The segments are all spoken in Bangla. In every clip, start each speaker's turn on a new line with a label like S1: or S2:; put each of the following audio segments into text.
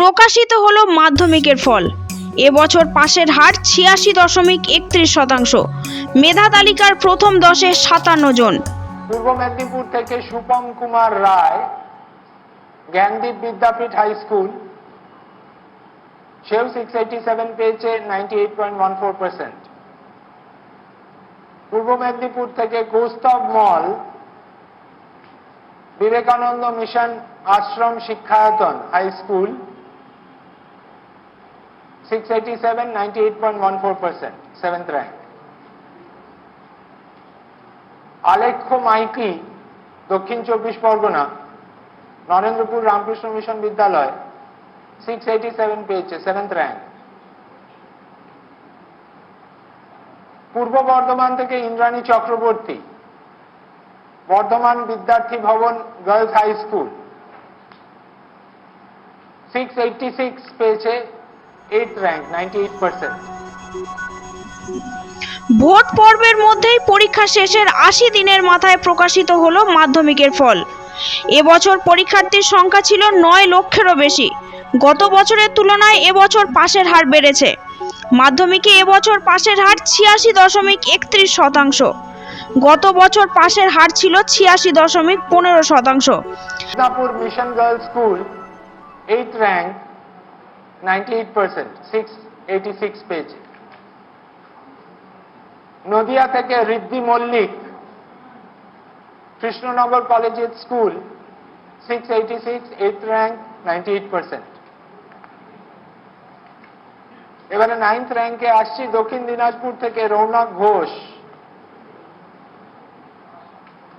S1: প্রকাশিত হলো মাধ্যমিকের ফল। এবছর পাশের হার ছিয়াশি দশমিক একত্রিশ শতাংশ। মেধা তালিকার প্রথম দশে সাতান্ন জন।
S2: পূর্ব মেদিনীপুর থেকে সুপম কুমার রায়, জ্ঞানদীপ বিদ্যাপীঠ হাই স্কুল, সেও সিক্স এইটি সেভেন পেয়েছে ninety eight point one four percent Purba Medinipur থেকে Koustav Mal, Vivekananda mission Ashram Shikshayatan high school six eighty seven ninety eight point one four percent seventh rank Alekhya Maiki Dakshin Chabbish Pargana Narendrapur Ramakrishna mission Vidyalaya six eighty seven পেয়েছে সেভেন্থ র্যাঙ্ক পূর্ব বর্ধমান থেকে Indrani Chakraborty Bardhaman Vidyarthi Bhavan girls high school six eighty six পেয়েছে eight rank ninety eight percent
S1: vote পর্বের মধ্যেই পরীক্ষা শেষের আশি দিনের মাথায় প্রকাশিত হলো মাধ্যমিকের ফল। এবছর পরীক্ষার্থীর সংখ্যা ছিল নয় লক্ষেরও বেশি। গত বছরের তুলনায় এবছর পাশের হার বেড়েছে। মাধ্যমিকে এবছর পাশের হার ছিয়াশি দশমিক একত্রিশ শতাংশ। গত বছর পাশের হার ছিল ছিয়াশি দশমিক পনেরো শতাংশ।
S2: Mission girls school eight rank ninety eight percent six eighty six পেয়েছে নদিয়া থেকে Riddhi Mallick, Krishnanagar collegiate school, six eighty six, eight rank, ninety eight percent. এবারে নাইন্থ র্যাঙ্কে আসছি দক্ষিণ দিনাজপুর থেকে Rounak Ghosh.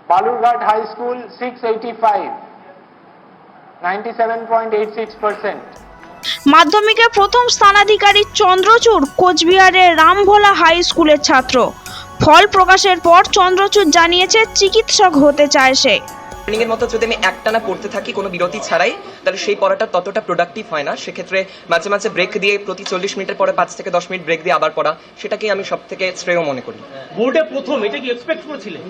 S2: Balurghat high school, six eighty five, ninety seven point eight six percent.
S1: মাধ্যমিকে প্রথম স্থানাধিকারী চন্দ্রচূড় কোচবিহারের রামভোলা হাই স্কুলের ছাত্র। ফল প্রকাশের পর চন্দ্রচূড় জানিয়েছে চিকিৎসক হতে চায় সে।
S3: ট্রেনিং এর মতো যদি আমি একটানা পড়তে থাকি কোনো বিরতি ছাড়াই তাহলে সেই পড়াটা ততটা প্রোডাক্টিভ হয় না। সেক্ষেত্রে মাঝে মাঝে ব্রেক দিয়ে প্রতি চল্লিশ মিনিটের পরে পাঁচ থেকে দশ মিনিট ব্রেক দিয়ে আবার পড়া সেটাকেই আমি সব থেকে শ্রেয় মনে করি।
S4: বোর্ডে প্রথম এটা কি এক্সপেক্ট করেছিলেন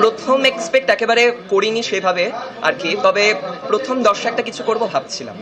S3: প্রথম এক্সপেক্ট একেবারে করিনি সেভাবে আর কি তবে প্রথম দশে একটা কিছু করব ভাবছিলাম।